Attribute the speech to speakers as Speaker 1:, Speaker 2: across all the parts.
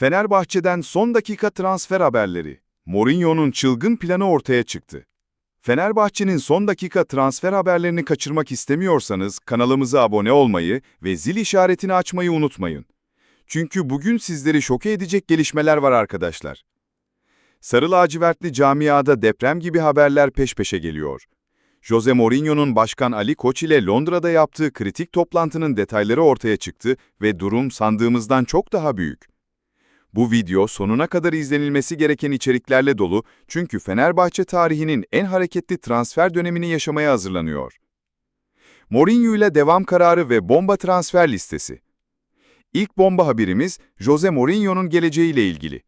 Speaker 1: Fenerbahçe'den son dakika transfer haberleri. Mourinho'nun çılgın planı ortaya çıktı. Fenerbahçe'nin son dakika transfer haberlerini kaçırmak istemiyorsanız kanalımıza abone olmayı ve zil işaretini açmayı unutmayın. Çünkü bugün sizleri şoke edecek gelişmeler var arkadaşlar. Sarı lacivertli camiada deprem gibi haberler peş peşe geliyor. Jose Mourinho'nun Başkan Ali Koç ile Londra'da yaptığı kritik toplantının detayları ortaya çıktı ve durum sandığımızdan çok daha büyük. Bu video sonuna kadar izlenilmesi gereken içeriklerle dolu çünkü Fenerbahçe tarihinin en hareketli transfer dönemini yaşamaya hazırlanıyor. Mourinho ile devam kararı ve bomba transfer listesi. İlk bomba haberimiz Jose Mourinho'nun geleceğiyle ilgili.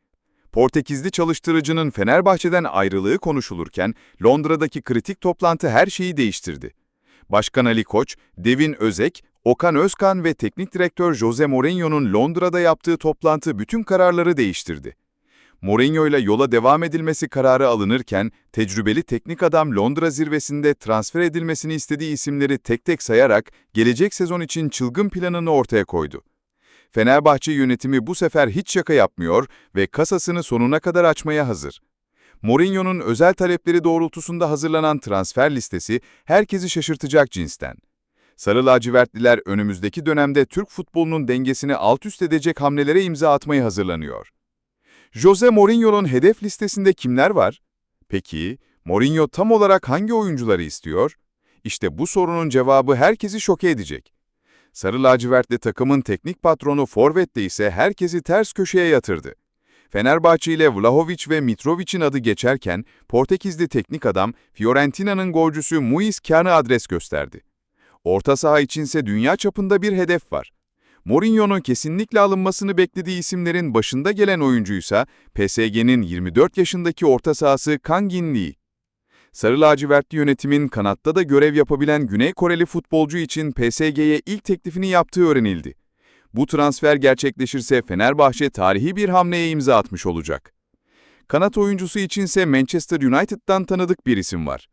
Speaker 1: Portekizli çalıştırıcının Fenerbahçe'den ayrılığı konuşulurken Londra'daki kritik toplantı her şeyi değiştirdi. Başkan Ali Koç, Devin Özek, Okan Özkan ve teknik direktör Jose Mourinho'nun Londra'da yaptığı toplantı bütün kararları değiştirdi. Mourinho ile yola devam edilmesi kararı alınırken, tecrübeli teknik adam Londra zirvesinde transfer edilmesini istediği isimleri tek tek sayarak gelecek sezon için çılgın planını ortaya koydu. Fenerbahçe yönetimi bu sefer hiç şaka yapmıyor ve kasasını sonuna kadar açmaya hazır. Mourinho'nun özel talepleri doğrultusunda hazırlanan transfer listesi herkesi şaşırtacak cinsten. Sarı lacivertliler önümüzdeki dönemde Türk futbolunun dengesini alt üst edecek hamlelere imza atmaya hazırlanıyor. Jose Mourinho'nun hedef listesinde kimler var? Peki, Mourinho tam olarak hangi oyuncuları istiyor? İşte bu sorunun cevabı herkesi şoke edecek. Sarı lacivertli takımın teknik patronu Forvet'te ise herkesi ters köşeye yatırdı. Fenerbahçe ile Vlahovic ve Mitrovic'in adı geçerken Portekizli teknik adam Fiorentina'nın golcüsü Muis Kân'ı adres gösterdi. Orta saha içinse dünya çapında bir hedef var. Mourinho'nun kesinlikle alınmasını beklediği isimlerin başında gelen oyuncuysa PSG'nin 24 yaşındaki orta sahası Kang In Lee. Sarı lacivertli yönetimin kanatta da görev yapabilen Güney Koreli futbolcu için PSG'ye ilk teklifini yaptığı öğrenildi. Bu transfer gerçekleşirse Fenerbahçe tarihi bir hamleye imza atmış olacak. Kanat oyuncusu içinse Manchester United'dan tanıdık bir isim var.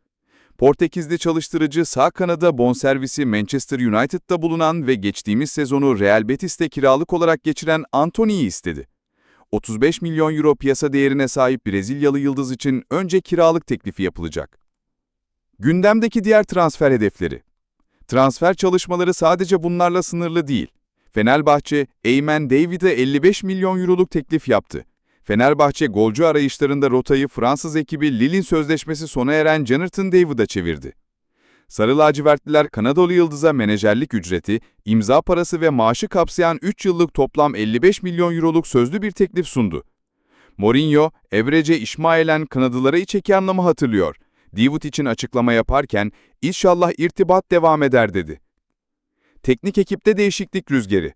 Speaker 1: Portekizli çalıştırıcı sağ kanada bonservisi Manchester United'da bulunan ve geçtiğimiz sezonu Real Betis'te kiralık olarak geçiren Antony'yi istedi. 35 milyon euro piyasa değerine sahip Brezilyalı yıldız için önce kiralık teklifi yapılacak. Gündemdeki diğer transfer hedefleri. Transfer çalışmaları sadece bunlarla sınırlı değil. Fenerbahçe, Eymen David'e 55 milyon euroluk teklif yaptı. Fenerbahçe golcü arayışlarında rotayı Fransız ekibi Lille'in sözleşmesi sona eren Jonathan David'a çevirdi. Sarı lacivertliler Kanadalı Yıldız'a menajerlik ücreti, imza parası ve maaşı kapsayan 3 yıllık toplam 55 milyon euroluk sözlü bir teklif sundu. Mourinho, Evrece İşmaelen Kanadalılara içeki anlamı hatırlıyor. David için açıklama yaparken, inşallah irtibat devam eder dedi. Teknik ekipte değişiklik rüzgarı.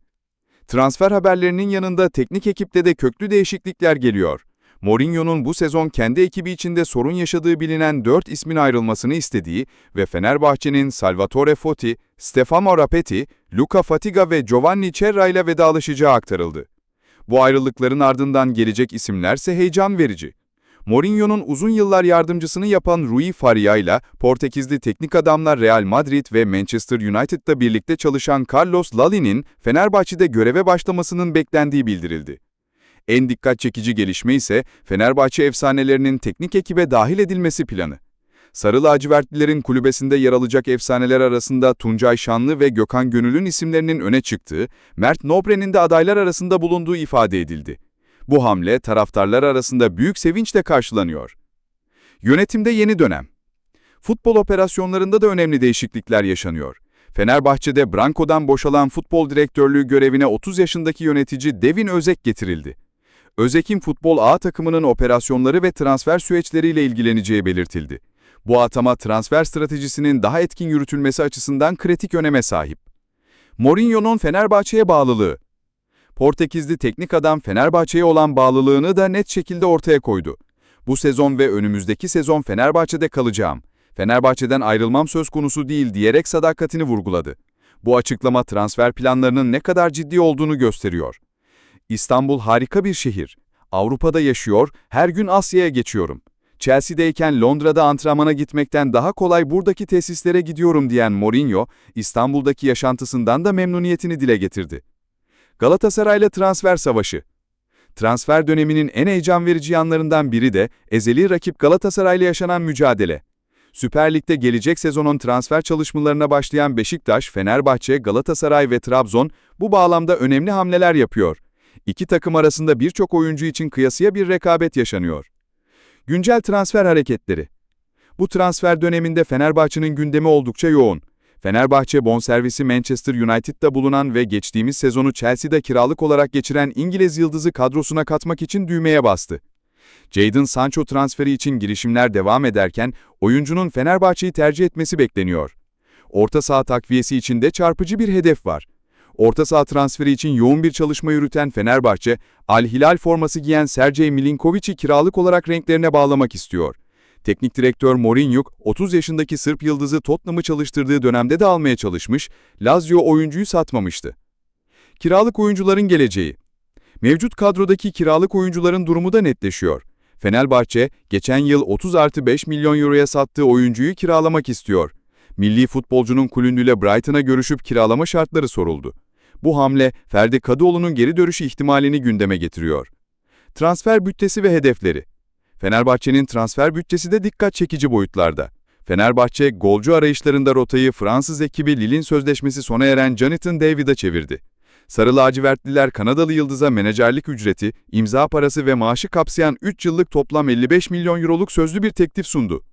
Speaker 1: Transfer haberlerinin yanında teknik ekipte de köklü değişiklikler geliyor. Mourinho'nun bu sezon kendi ekibi içinde sorun yaşadığı bilinen 4 ismin ayrılmasını istediği ve Fenerbahçe'nin Salvatore Foti, Stefano Rapetti, Luca Fatiga ve Giovanni Cerra ile vedalaşacağı aktarıldı. Bu ayrılıkların ardından gelecek isimlerse heyecan verici. Mourinho'nun uzun yıllar yardımcısını yapan Rui Faria ile Portekizli teknik adamlar Real Madrid ve Manchester United'da birlikte çalışan Carlos Lalli'nin Fenerbahçe'de göreve başlamasının beklendiği bildirildi. En dikkat çekici gelişme ise Fenerbahçe efsanelerinin teknik ekibe dahil edilmesi planı. Sarı lacivertlilerin kulübesinde yer alacak efsaneler arasında Tuncay Şanlı ve Gökhan Gönül'ün isimlerinin öne çıktığı, Mert Nobre'nin de adaylar arasında bulunduğu ifade edildi. Bu hamle taraftarlar arasında büyük sevinçle karşılanıyor. Yönetimde yeni dönem. Futbol operasyonlarında da önemli değişiklikler yaşanıyor. Fenerbahçe'de Branko'dan boşalan futbol direktörlüğü görevine 30 yaşındaki yönetici Devin Özek getirildi. Özek'in futbol A takımının operasyonları ve transfer süreçleriyle ilgileneceği belirtildi. Bu atama transfer stratejisinin daha etkin yürütülmesi açısından kritik öneme sahip. Mourinho'nun Fenerbahçe'ye bağlılığı. Portekizli teknik adam Fenerbahçe'ye olan bağlılığını da net şekilde ortaya koydu. Bu sezon ve önümüzdeki sezon Fenerbahçe'de kalacağım. Fenerbahçe'den ayrılmam söz konusu değil diyerek sadakatini vurguladı. Bu açıklama transfer planlarının ne kadar ciddi olduğunu gösteriyor. İstanbul harika bir şehir. Avrupa'da yaşıyor, her gün Asya'ya geçiyorum. Chelsea'deyken Londra'da antrenmana gitmekten daha kolay buradaki tesislere gidiyorum diyen Mourinho, İstanbul'daki yaşantısından da memnuniyetini dile getirdi. Galatasaray'la transfer savaşı. Transfer döneminin en heyecan verici yanlarından biri de ezeli rakip Galatasaray'la yaşanan mücadele. Süper Lig'de gelecek sezonun transfer çalışmalarına başlayan Beşiktaş, Fenerbahçe, Galatasaray ve Trabzon bu bağlamda önemli hamleler yapıyor. İki takım arasında birçok oyuncu için kıyasıya bir rekabet yaşanıyor. Güncel transfer hareketleri Bu transfer döneminde Fenerbahçe'nin gündemi oldukça yoğun. Fenerbahçe bonservisi Manchester United'da bulunan ve geçtiğimiz sezonu Chelsea'de kiralık olarak geçiren İngiliz yıldızı kadrosuna katmak için düğmeye bastı. Jadon Sancho transferi için girişimler devam ederken oyuncunun Fenerbahçe'yi tercih etmesi bekleniyor. Orta saha takviyesi için de çarpıcı bir hedef var. Orta saha transferi için yoğun bir çalışma yürüten Fenerbahçe, Al Hilal forması giyen Sergej Milinkovic'i kiralık olarak renklerine bağlamak istiyor. Teknik direktör Mourinho, 30 yaşındaki Sırp yıldızı Tottenham'ı çalıştırdığı dönemde de almaya çalışmış, Lazio oyuncuyu satmamıştı. Kiralık oyuncuların geleceği Mevcut kadrodaki kiralık oyuncuların durumu da netleşiyor. Fenerbahçe, geçen yıl 30 artı 5 milyon euroya sattığı oyuncuyu kiralamak istiyor. Milli futbolcunun kulündüyle Brighton'a görüşüp kiralama şartları soruldu. Bu hamle, Ferdi Kadıoğlu'nun geri dönüşü ihtimalini gündeme getiriyor. Transfer bütçesi ve hedefleri Fenerbahçe'nin transfer bütçesi de dikkat çekici boyutlarda. Fenerbahçe, golcü arayışlarında rotayı Fransız ekibi Lille'in sözleşmesi sona eren Jonathan David'a çevirdi. Sarı lacivertliler Kanadalı Yıldız'a menajerlik ücreti, imza parası ve maaşı kapsayan 3 yıllık toplam 55 milyon euroluk sözlü bir teklif sundu.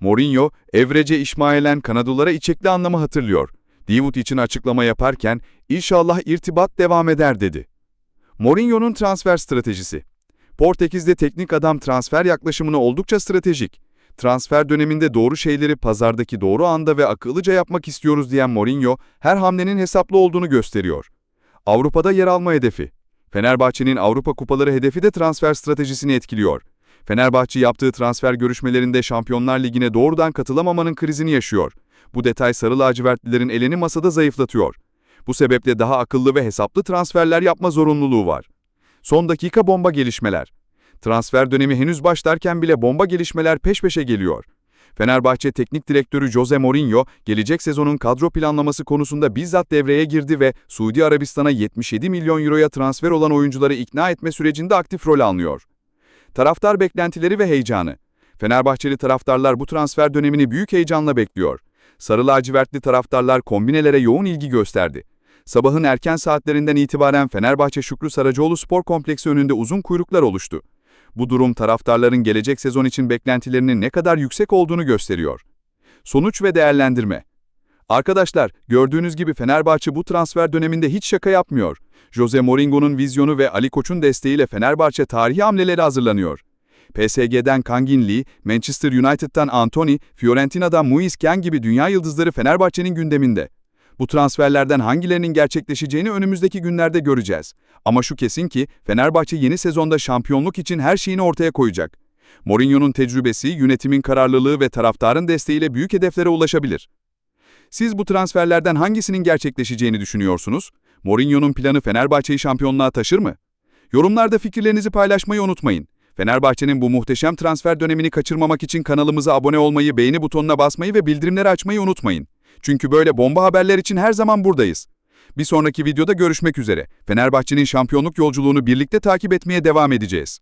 Speaker 1: Mourinho, Evrece İşmaelen Kanadalılara içekli anlamı hatırlıyor. David için açıklama yaparken, inşallah irtibat devam eder dedi. Mourinho'nun transfer stratejisi Portekiz'de teknik adam transfer yaklaşımını oldukça stratejik. Transfer döneminde doğru şeyleri pazardaki doğru anda ve akıllıca yapmak istiyoruz diyen Mourinho, her hamlenin hesaplı olduğunu gösteriyor. Avrupa'da yer alma hedefi. Fenerbahçe'nin Avrupa Kupaları hedefi de transfer stratejisini etkiliyor. Fenerbahçe yaptığı transfer görüşmelerinde Şampiyonlar Ligi'ne doğrudan katılamamanın krizini yaşıyor. Bu detay sarı lacivertlilerin elini masada zayıflatıyor. Bu sebeple daha akıllı ve hesaplı transferler yapma zorunluluğu var. Son dakika bomba gelişmeler. Transfer dönemi henüz başlarken bile bomba gelişmeler peş peşe geliyor. Fenerbahçe Teknik Direktörü Jose Mourinho, gelecek sezonun kadro planlaması konusunda bizzat devreye girdi ve Suudi Arabistan'a 77 milyon euroya transfer olan oyuncuları ikna etme sürecinde aktif rol alıyor. Taraftar beklentileri ve heyecanı. Fenerbahçeli taraftarlar bu transfer dönemini büyük heyecanla bekliyor. Sarı lacivertli taraftarlar kombinelere yoğun ilgi gösterdi. Sabahın erken saatlerinden itibaren Fenerbahçe Şükrü Saracoğlu Spor Kompleksi önünde uzun kuyruklar oluştu. Bu durum taraftarların gelecek sezon için beklentilerinin ne kadar yüksek olduğunu gösteriyor. Sonuç ve değerlendirme Arkadaşlar, gördüğünüz gibi Fenerbahçe bu transfer döneminde hiç şaka yapmıyor. Jose Mourinho'nun vizyonu ve Ali Koç'un desteğiyle Fenerbahçe tarihi hamleleri hazırlanıyor. PSG'den Kangin Lee, Manchester United'dan Anthony, Fiorentina'dan Muis Ken gibi dünya yıldızları Fenerbahçe'nin gündeminde. Bu transferlerden hangilerinin gerçekleşeceğini önümüzdeki günlerde göreceğiz. Ama şu kesin ki Fenerbahçe yeni sezonda şampiyonluk için her şeyini ortaya koyacak. Mourinho'nun tecrübesi, yönetimin kararlılığı ve taraftarın desteğiyle büyük hedeflere ulaşabilir. Siz bu transferlerden hangisinin gerçekleşeceğini düşünüyorsunuz? Mourinho'nun planı Fenerbahçe'yi şampiyonluğa taşır mı? Yorumlarda fikirlerinizi paylaşmayı unutmayın. Fenerbahçe'nin bu muhteşem transfer dönemini kaçırmamak için kanalımıza abone olmayı, beğeni butonuna basmayı ve bildirimleri açmayı unutmayın. Çünkü böyle bomba haberler için her zaman buradayız. Bir sonraki videoda görüşmek üzere. Fenerbahçe'nin şampiyonluk yolculuğunu birlikte takip etmeye devam edeceğiz.